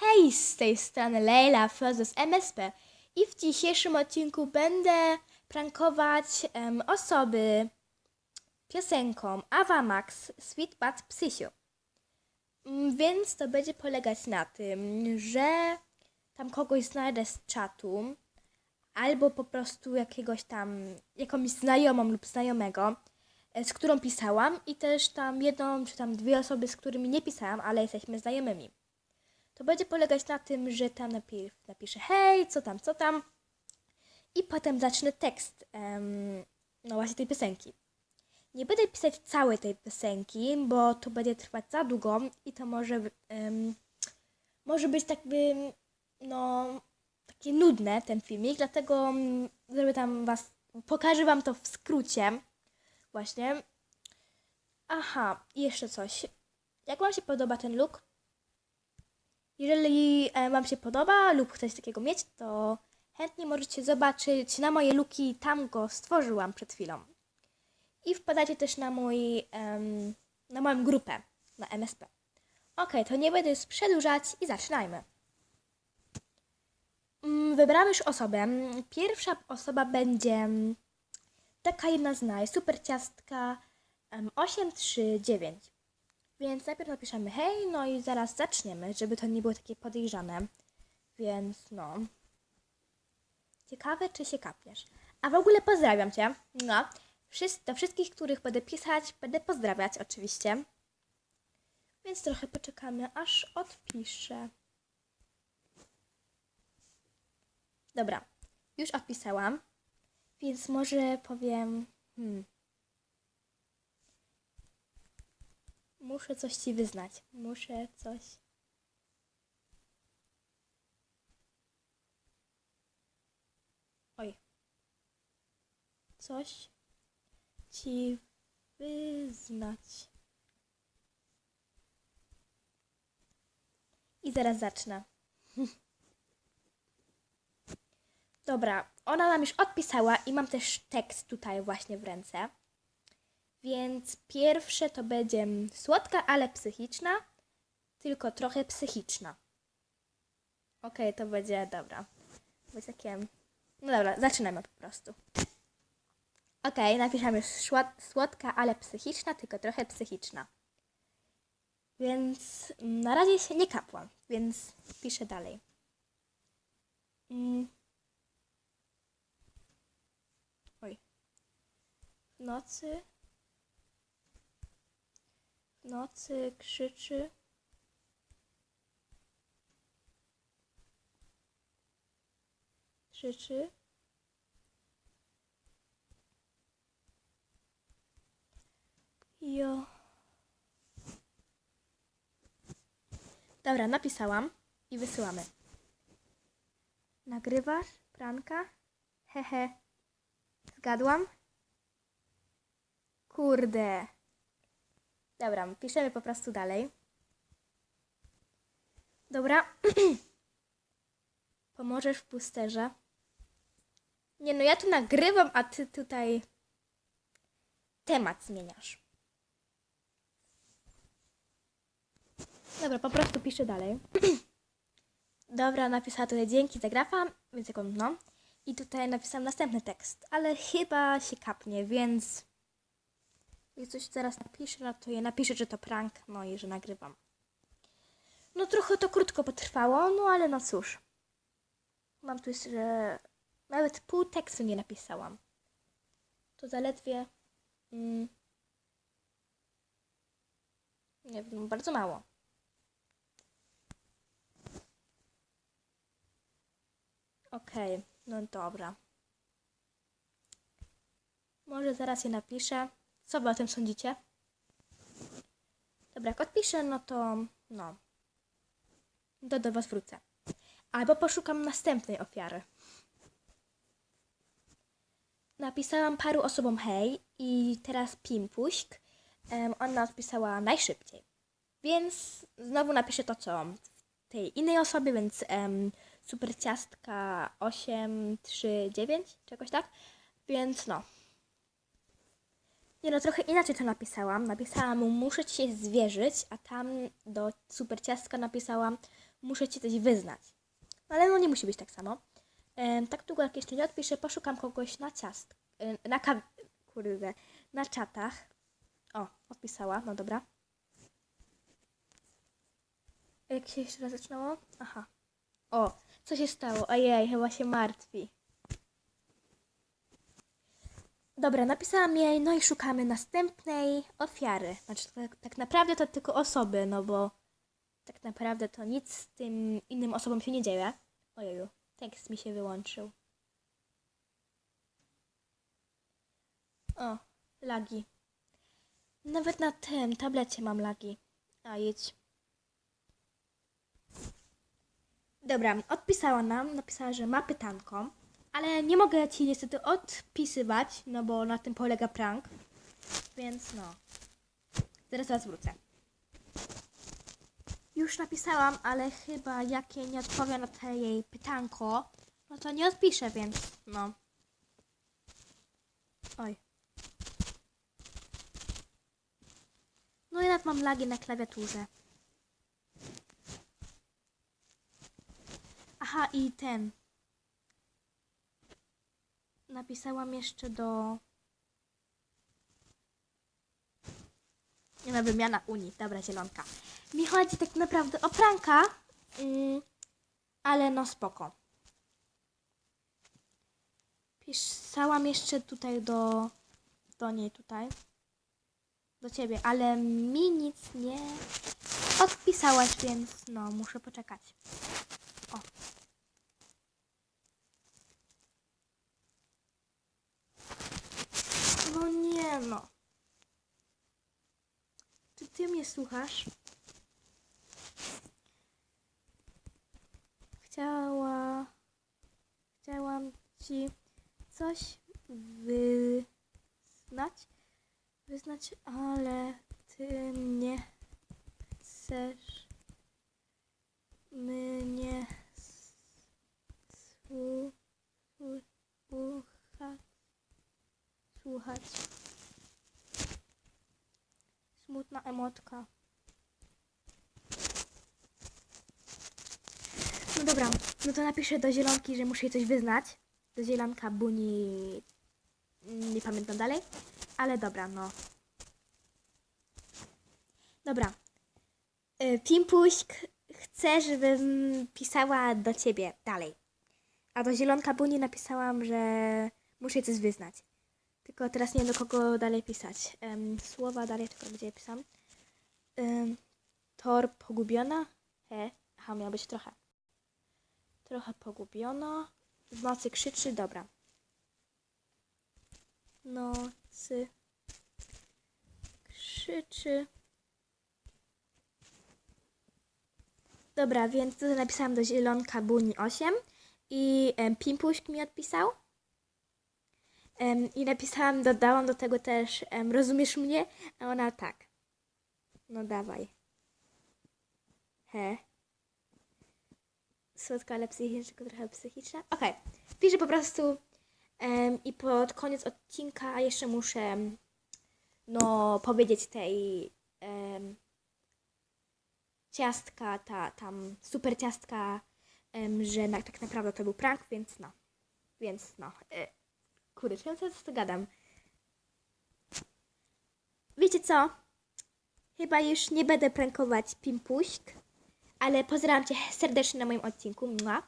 Hej, z tej strony Leila z MSP i w dzisiejszym odcinku będę prankować em, osoby piosenką Ava Max Sweet But Psycho. Mm, Więc to będzie polegać na tym, że tam kogoś znajdę z czatu albo po prostu jakiegoś tam, jakąś znajomą lub znajomego, e, z którą pisałam i też tam jedną czy tam dwie osoby, z którymi nie pisałam, ale jesteśmy znajomymi to będzie polegać na tym, że tam najpierw napiszę hej, co tam, co tam i potem zacznę tekst, em, no właśnie tej piosenki. Nie będę pisać całej tej piosenki, bo to będzie trwać za długo i to może, em, może być tak by, no, takie nudne ten filmik, dlatego mm, zrobię tam was, pokażę wam to w skrócie właśnie. Aha, jeszcze coś. Jak wam się podoba ten look, jeżeli e, Wam się podoba lub chcecie takiego mieć, to chętnie możecie zobaczyć na moje luki, tam go stworzyłam przed chwilą. I wpadacie też na mój, na moją grupę na MSP. Ok, to nie będę już przedłużać i zaczynajmy. Mm, Wybrałam już osobę. Pierwsza osoba będzie taka jedna z naj, super ciastka em, 839. Więc najpierw napiszemy hej, no i zaraz zaczniemy, żeby to nie było takie podejrzane. Więc no. Ciekawe, czy się kapniesz. A w ogóle pozdrawiam Cię. No. Do wszystkich, których będę pisać, będę pozdrawiać oczywiście. Więc trochę poczekamy, aż odpiszę. Dobra. Już odpisałam. Więc może powiem... Hmm. Muszę coś ci wyznać. Muszę coś. Oj. Coś ci wyznać. I zaraz zacznę. Dobra, ona nam już odpisała i mam też tekst tutaj właśnie w ręce. Więc pierwsze to będzie słodka, ale psychiczna, tylko trochę psychiczna. Okej, to będzie dobra. Będzie takie. No dobra, zaczynamy po prostu. Okej, napiszemy szła- słodka, ale psychiczna, tylko trochę psychiczna. Więc na razie się nie kapłam, więc piszę dalej. Mm. Oj. Nocy nocy krzyczy. Krzyczy. Jo. Dobra, napisałam i wysyłamy. Nagrywasz? Pranka? Hehe. Zgadłam? Kurde. Dobra, piszemy po prostu dalej. Dobra. Pomożesz w pusterze. Nie no, ja tu nagrywam, a ty tutaj temat zmieniasz. Dobra, po prostu piszę dalej. Dobra, napisała tutaj dzięki za grafa, więc jaką no. I tutaj napisałam następny tekst, ale chyba się kapnie, więc jak coś zaraz napiszę, no to ja napiszę, że to prank, no i że nagrywam. No trochę to krótko potrwało, no ale no cóż. Mam tu jeszcze, nawet pół tekstu nie napisałam. To zaledwie... Mm, nie wiem, bardzo mało. Okej, no dobra. Może zaraz je napiszę. Co wy o tym sądzicie? Dobra, jak odpiszę, no to no. To do was wrócę. Albo poszukam następnej ofiary. Napisałam paru osobom hej i teraz Pimpuśk. Um, ona odpisała najszybciej. Więc znowu napiszę to, co tej innej osobie, więc um, super ciastka 8, 3, 9, czegoś tak. Więc no. Nie no, trochę inaczej to napisałam. Napisałam mu, muszę ci się zwierzyć, a tam do super ciastka napisałam, muszę ci coś wyznać. No, ale no nie musi być tak samo. Em, tak długo jak jeszcze nie odpiszę, poszukam kogoś na ciast... em, na kaw... kurde, na czatach. O, odpisała, no dobra. Jak się jeszcze raz zaczynało? Aha. O, co się stało? Ojej, chyba się martwi. Dobra, napisałam jej, no i szukamy następnej ofiary. Znaczy, tak, tak naprawdę to tylko osoby, no bo tak naprawdę to nic z tym innym osobom się nie dzieje. Ojeju, tekst mi się wyłączył. O, lagi. Nawet na tym tablecie mam lagi. A, jedź. Dobra, odpisała nam, napisała, że ma pytanko, ale nie mogę ci niestety odpisywać, no bo na tym polega prank, więc no. Zaraz zaraz wrócę. Już napisałam, ale chyba jak jej nie odpowiem na te jej pytanko, no to nie odpiszę, więc no. Oj. No i nawet mam lagi na klawiaturze. Aha, i ten. Napisałam jeszcze do. Nie ma wymiana Unii. Dobra, zielonka. Mi chodzi tak naprawdę o pranka, mm, ale no spoko. Pisałam jeszcze tutaj do, do niej tutaj. Do ciebie, ale mi nic nie odpisałaś, więc no muszę poczekać. O. No nie no. Czy ty mnie słuchasz? Chciała... Chciałam ci coś wyznać, wyznać, ale ty nie chcesz no to napiszę do zielonki, że muszę jej coś wyznać. Do zielonka buni. Nie pamiętam dalej. Ale dobra, no. Dobra. Y, Pimpuśk chce, żebym pisała do ciebie dalej. A do zielonka buni napisałam, że muszę jej coś wyznać. Tylko teraz nie wiem do kogo dalej pisać. Em, słowa dalej, tylko gdzie pisam. Em, tor pogubiona. He. Aha, miała być trochę. Trochę pogubiona. W nocy krzyczy, dobra. Nocy krzyczy. Dobra, więc tutaj napisałam do zielonka buni 8 i Pimpuśk mi odpisał. I napisałam, dodałam do tego też, rozumiesz mnie? A ona tak. No dawaj. He. Słodka, ale psychiczna, tylko trochę psychiczna. Okej. Piszę po prostu em, i pod koniec odcinka jeszcze muszę no powiedzieć tej em, ciastka, ta tam super ciastka, em, że na, tak naprawdę to był prank, więc no. Więc no. E, kurde, czemu ja to gadam? Wiecie co? Chyba już nie będę prankować Pimpuśk, ale pozdrawiam Cię serdecznie na moim odcinku. Mua.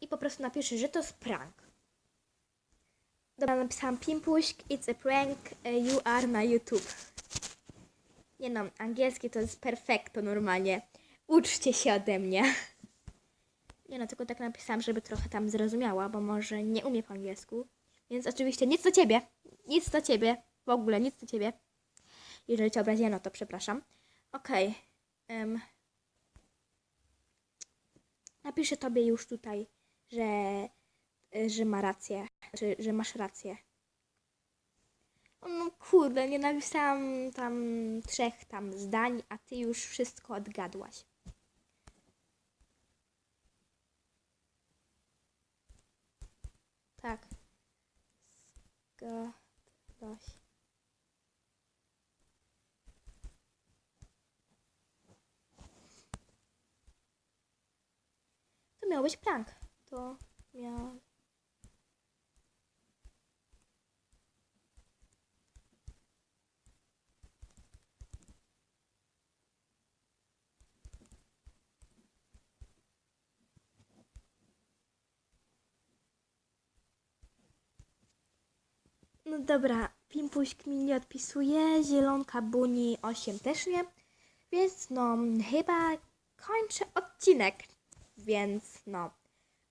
I po prostu napiszę, że to jest prank. Dobra, napisałam Pimpuśk, it's a prank, e, you are na YouTube. Nie no, angielski to jest perfekto normalnie. Uczcie się ode mnie. Nie no, tylko tak napisałam, żeby trochę tam zrozumiała, bo może nie umie po angielsku. Więc oczywiście nic do ciebie. Nic do ciebie. W ogóle nic do ciebie. Jeżeli cię obraziłem, no to przepraszam. Okej. em. Napiszę tobie już tutaj, że, że ma rację. Że, że masz rację. No kurde, nie napisałam tam trzech tam zdań, a ty już wszystko odgadłaś. Tak. Zgadłaś. Miał być prank. To miał... No dobra, Pimpuś mi nie odpisuje, Zielonka Buni 8 też nie, więc no chyba kończę odcinek, więc no.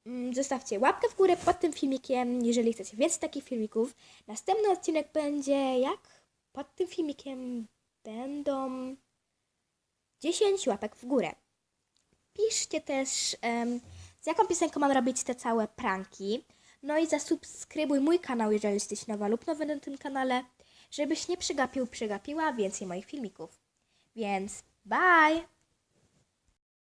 Mm, Zostawcie łapkę w górę pod tym filmikiem, jeżeli chcecie więcej takich filmików. Następny odcinek będzie jak? Pod tym filmikiem będą 10 łapek w górę. Piszcie też, em, z jaką piosenką mam robić te całe pranki. No i zasubskrybuj mój kanał, jeżeli jesteś nowa lub nowy na tym kanale, żebyś nie przegapił, przegapiła więcej moich filmików. Więc bye!